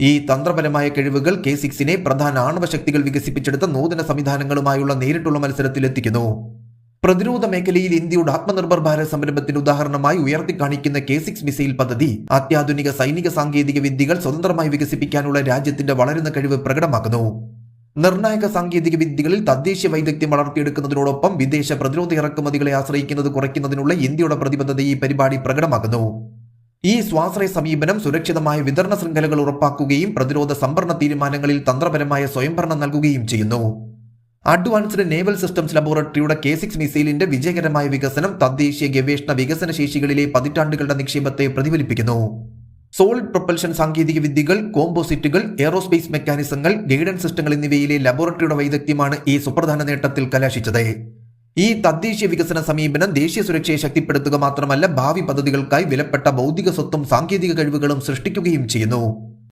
ഈ തന്ത്രപരമായ കഴിവുകൾ കെ സിക്സിനെ പ്രധാന ആണവശക്തികൾ വികസിപ്പിച്ചെടുത്ത നൂതന സംവിധാനങ്ങളുമായുള്ള നേരിട്ടുള്ള മത്സരത്തിലെത്തിക്കുന്നു പ്രതിരോധ മേഖലയിൽ ഇന്ത്യയുടെ ആത്മനിർഭർ ഭാരത് സംരംഭത്തിന് ഉദാഹരണമായി ഉയർത്തിക്കാണിക്കുന്ന കെ സിക്സ് മിസൈൽ പദ്ധതി അത്യാധുനിക സൈനിക സാങ്കേതിക വിദ്യകൾ സ്വതന്ത്രമായി വികസിപ്പിക്കാനുള്ള രാജ്യത്തിന്റെ വളരുന്ന കഴിവ് പ്രകടമാക്കുന്നു. നിർണായക സാങ്കേതിക വിദ്യകളിൽ തദ്ദേശീയ വൈദഗ്ധ്യം വളർത്തിയെടുക്കുന്നതിനോടൊപ്പം വിദേശ പ്രതിരോധ ഇറക്കുമതികളെ ആശ്രയിക്കുന്നത് കുറയ്ക്കുന്നതിനുള്ള ഇന്ത്യയുടെ പ്രതിബദ്ധത ഈ പരിപാടി പ്രകടമാക്കുന്നു. ഈ സ്വാശ്രയ സമീപനം സുരക്ഷിതമായ വിതരണ ശൃംഖലകൾ ഉറപ്പാക്കുകയും പ്രതിരോധ സംഭരണ തീരുമാനങ്ങളിൽ തന്ത്രപരമായ സ്വയംഭരണം നൽകുകയും ചെയ്യുന്നു. അഡ്വാൻസ്ഡ് നേവൽ സിസ്റ്റംസ് ലബോറട്ടറിയുടെ കെ സിക്സ് മിസൈലിന്റെ വിജയകരമായ വികസനം തദ്ദേശീയ ഗവേഷണ വികസന ശേഷികളിലെ പതിറ്റാണ്ടുകളുടെ നിക്ഷേപത്തെ പ്രതിഫലിപ്പിക്കുന്നു. സോളിഡ് പ്രൊപ്പൽഷൻ സാങ്കേതിക വിദ്യകൾ കോമ്പോസിറ്റുകൾ എയറോസ്പേസ് മെക്കാനിസങ്ങൾ ഗൈഡൻസ് സിസ്റ്റങ്ങൾ എന്നിവയിലെ ലബോറട്ടറിയുടെ വൈദഗ്ധ്യമാണ് ഈ സുപ്രധാന നേട്ടത്തിൽ കലാശിച്ചത്. ഈ തദ്ദേശീയ വികസന സമീപനം ദേശീയ സുരക്ഷയെ ശക്തിപ്പെടുത്തുക മാത്രമല്ല ഭാവി പദ്ധതികൾക്കായി വിലപ്പെട്ട ബൗദ്ധിക സ്വത്തും സാങ്കേതിക കഴിവുകളും സൃഷ്ടിക്കുകയും ചെയ്യുന്നു.